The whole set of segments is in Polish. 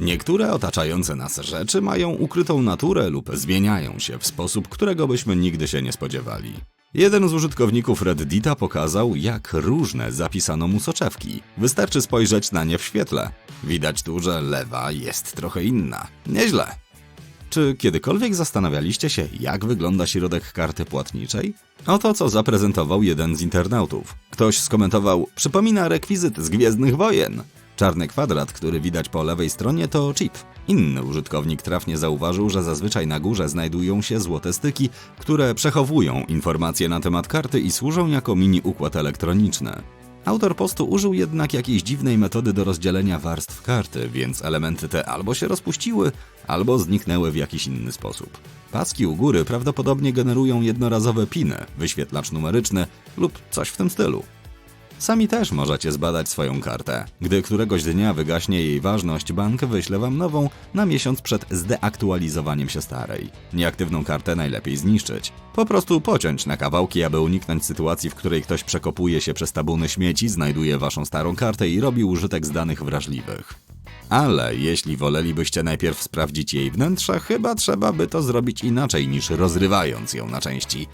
Niektóre otaczające nas rzeczy mają ukrytą naturę lub zmieniają się w sposób, którego byśmy nigdy się nie spodziewali. Jeden z użytkowników Reddita pokazał, jak różne zapisano mu soczewki. Wystarczy spojrzeć na nie w świetle. Widać tu, że lewa jest trochę inna. Nieźle. Czy kiedykolwiek zastanawialiście się, jak wygląda środek karty płatniczej? Oto co zaprezentował jeden z internautów. Ktoś skomentował: Przypomina rekwizyt z Gwiezdnych Wojen. Czarny kwadrat, który widać po lewej stronie, to chip. Inny użytkownik trafnie zauważył, że zazwyczaj na górze znajdują się złote styki, które przechowują informacje na temat karty i służą jako mini układ elektroniczny. Autor postu użył jednak jakiejś dziwnej metody do rozdzielenia warstw karty, więc elementy te albo się rozpuściły, albo zniknęły w jakiś inny sposób. Paski u góry prawdopodobnie generują jednorazowe piny, wyświetlacz numeryczny lub coś w tym stylu. Sami też możecie zbadać swoją kartę. Gdy któregoś dnia wygaśnie jej ważność, bank wyśle wam nową na miesiąc przed zdeaktualizowaniem się starej. Nieaktywną kartę najlepiej zniszczyć. Po prostu pociąć na kawałki, aby uniknąć sytuacji, w której ktoś przekopuje się przez tabuny śmieci, znajduje waszą starą kartę i robi użytek z danych wrażliwych. Ale jeśli wolelibyście najpierw sprawdzić jej wnętrze, chyba trzeba by to zrobić inaczej niż rozrywając ją na części.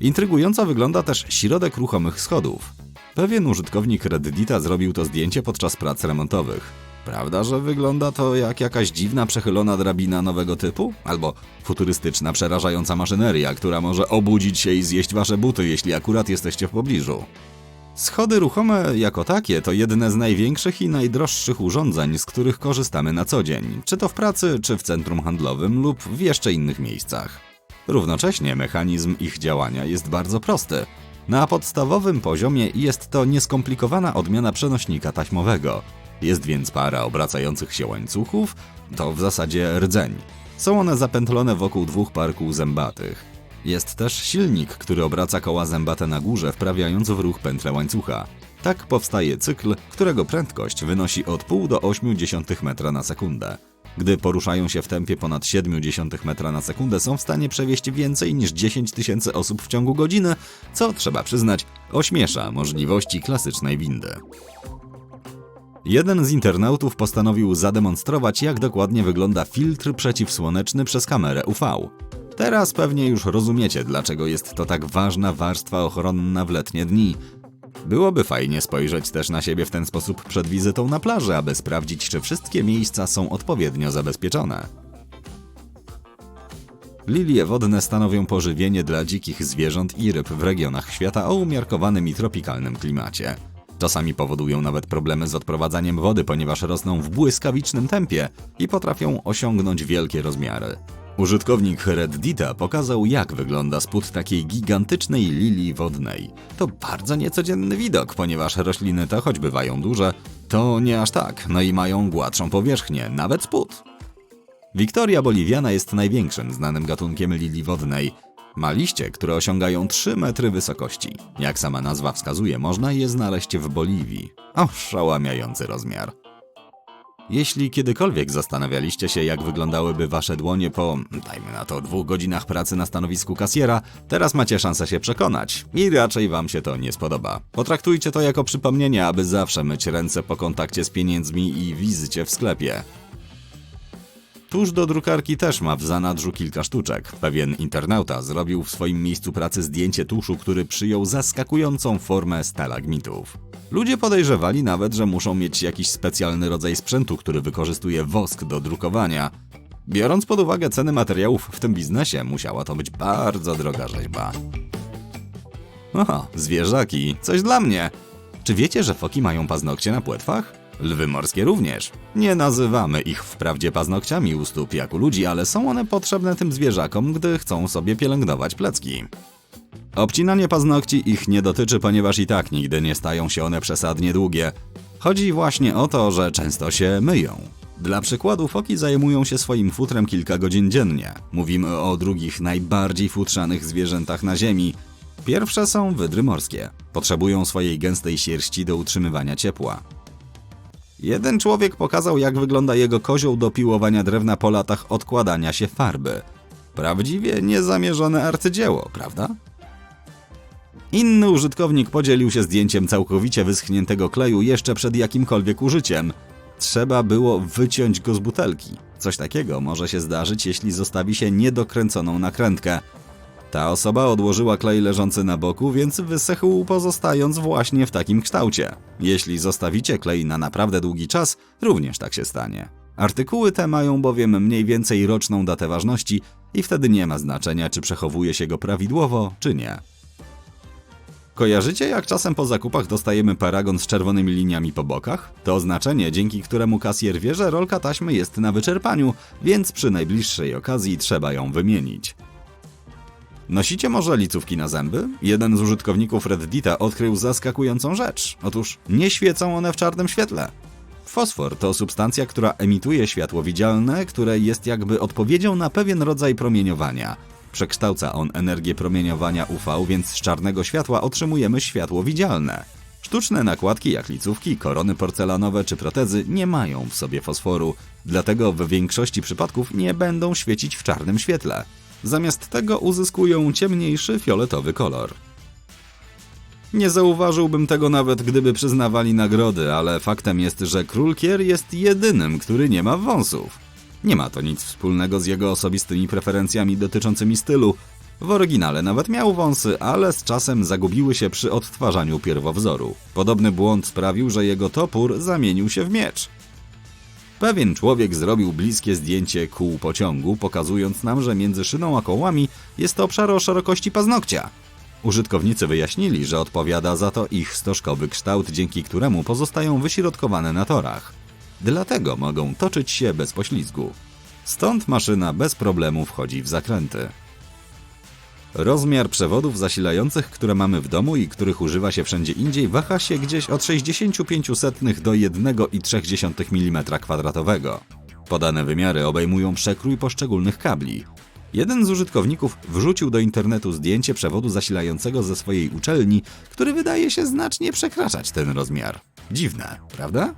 Intrygująco wygląda też środek ruchomych schodów. Pewien użytkownik Reddita zrobił to zdjęcie podczas prac remontowych. Prawda, że wygląda to jak jakaś dziwna przechylona drabina nowego typu? Albo futurystyczna, przerażająca maszyneria, która może obudzić się i zjeść wasze buty, jeśli akurat jesteście w pobliżu. Schody ruchome jako takie to jedne z największych i najdroższych urządzeń, z których korzystamy na co dzień, czy to w pracy, czy w centrum handlowym lub w jeszcze innych miejscach. Równocześnie mechanizm ich działania jest bardzo prosty. Na podstawowym poziomie jest to nieskomplikowana odmiana przenośnika taśmowego. Jest więc para obracających się łańcuchów, to w zasadzie rdzeń. Są one zapętlone wokół dwóch par kół zębatych. Jest też silnik, który obraca koła zębate na górze, wprawiając w ruch pętlę łańcucha. Tak powstaje cykl, którego prędkość wynosi od 0,5 do 0,8 metra na sekundę. Gdy poruszają się w tempie ponad 0,7 metra na sekundę, są w stanie przewieźć więcej niż 10 tysięcy osób w ciągu godziny, co trzeba przyznać, ośmiesza możliwości klasycznej windy. Jeden z internautów postanowił zademonstrować, jak dokładnie wygląda filtr przeciwsłoneczny przez kamerę UV. Teraz pewnie już rozumiecie, dlaczego jest to tak ważna warstwa ochronna w letnie dni. Byłoby fajnie spojrzeć też na siebie w ten sposób przed wizytą na plaży, aby sprawdzić, czy wszystkie miejsca są odpowiednio zabezpieczone. Lilie wodne stanowią pożywienie dla dzikich zwierząt i ryb w regionach świata o umiarkowanym i tropikalnym klimacie. Czasami powodują nawet problemy z odprowadzaniem wody, ponieważ rosną w błyskawicznym tempie i potrafią osiągnąć wielkie rozmiary. Użytkownik Reddita pokazał, jak wygląda spód takiej gigantycznej lilii wodnej. To bardzo niecodzienny widok, ponieważ rośliny te, choć bywają duże, to nie aż tak, no i mają gładszą powierzchnię, nawet spód. Wiktoria boliviana jest największym znanym gatunkiem lilii wodnej. Ma liście, które osiągają 3 metry wysokości. Jak sama nazwa wskazuje, można je znaleźć w Boliwii. Oszałamiający rozmiar. Jeśli kiedykolwiek zastanawialiście się, jak wyglądałyby wasze dłonie po, dajmy na to, dwóch godzinach pracy na stanowisku kasjera, teraz macie szansę się przekonać i raczej wam się to nie spodoba. Potraktujcie to jako przypomnienie, aby zawsze myć ręce po kontakcie z pieniędzmi i wizycie w sklepie. Tuż do drukarki też ma w zanadrzu kilka sztuczek. Pewien internauta zrobił w swoim miejscu pracy zdjęcie tuszu, który przyjął zaskakującą formę stalagmitów. Ludzie podejrzewali nawet, że muszą mieć jakiś specjalny rodzaj sprzętu, który wykorzystuje wosk do drukowania. Biorąc pod uwagę ceny materiałów w tym biznesie, musiała to być bardzo droga rzeźba. Oho, zwierzaki, coś dla mnie. Czy wiecie, że foki mają paznokcie na płetwach? Lwy morskie również. Nie nazywamy ich wprawdzie paznokciami u stóp jak u ludzi, ale są one potrzebne tym zwierzakom, gdy chcą sobie pielęgnować plecki. Obcinanie paznokci ich nie dotyczy, ponieważ i tak nigdy nie stają się one przesadnie długie. Chodzi właśnie o to, że często się myją. Dla przykładu foki zajmują się swoim futrem kilka godzin dziennie. Mówimy o drugich najbardziej futrzanych zwierzętach na Ziemi. Pierwsze są wydry morskie. Potrzebują swojej gęstej sierści do utrzymywania ciepła. Jeden człowiek pokazał, jak wygląda jego kozioł do piłowania drewna po latach odkładania się farby. Prawdziwie niezamierzone arcydzieło, prawda? Inny użytkownik podzielił się zdjęciem całkowicie wyschniętego kleju jeszcze przed jakimkolwiek użyciem. trzeba było wyciąć go z butelki. Coś takiego może się zdarzyć, jeśli zostawi się niedokręconą nakrętkę. Ta osoba odłożyła klej leżący na boku, więc wysechł pozostając właśnie w takim kształcie. Jeśli zostawicie klej na naprawdę długi czas, również tak się stanie. Artykuły te mają bowiem mniej więcej roczną datę ważności i wtedy nie ma znaczenia, czy przechowuje się go prawidłowo, czy nie. Kojarzycie, jak czasem po zakupach dostajemy paragon z czerwonymi liniami po bokach? To oznaczenie, dzięki któremu kasjer wie, że rolka taśmy jest na wyczerpaniu, więc przy najbliższej okazji trzeba ją wymienić. Nosicie może licówki na zęby? Jeden z użytkowników Reddita odkrył zaskakującą rzecz. Otóż nie świecą one w czarnym świetle. Fosfor to substancja, która emituje światło widzialne, które jest jakby odpowiedzią na pewien rodzaj promieniowania. Przekształca on energię promieniowania UV, więc z czarnego światła otrzymujemy światło widzialne. Sztuczne nakładki jak licówki, korony porcelanowe czy protezy nie mają w sobie fosforu, dlatego w większości przypadków nie będą świecić w czarnym świetle. Zamiast tego uzyskują ciemniejszy fioletowy kolor. Nie zauważyłbym tego nawet gdyby przyznawali nagrody, ale faktem jest, że król Kier jest jedynym, który nie ma wąsów. Nie ma to nic wspólnego z jego osobistymi preferencjami dotyczącymi stylu. W oryginale nawet miał wąsy, ale z czasem zagubiły się przy odtwarzaniu pierwowzoru. Podobny błąd sprawił, że jego topór zamienił się w miecz. Pewien człowiek zrobił bliskie zdjęcie kół pociągu, pokazując nam, że między szyną a kołami jest obszar o szerokości paznokcia. Użytkownicy wyjaśnili, że odpowiada za to ich stożkowy kształt, dzięki któremu pozostają wyśrodkowane na torach. Dlatego mogą toczyć się bez poślizgu. Stąd maszyna bez problemu wchodzi w zakręty. Rozmiar przewodów zasilających, które mamy w domu i których używa się wszędzie indziej, waha się gdzieś od 65 setnych do 1,3 mm kwadratowego. Podane wymiary obejmują przekrój poszczególnych kabli. Jeden z użytkowników wrzucił do internetu zdjęcie przewodu zasilającego ze swojej uczelni, który wydaje się znacznie przekraczać ten rozmiar. Dziwne, prawda?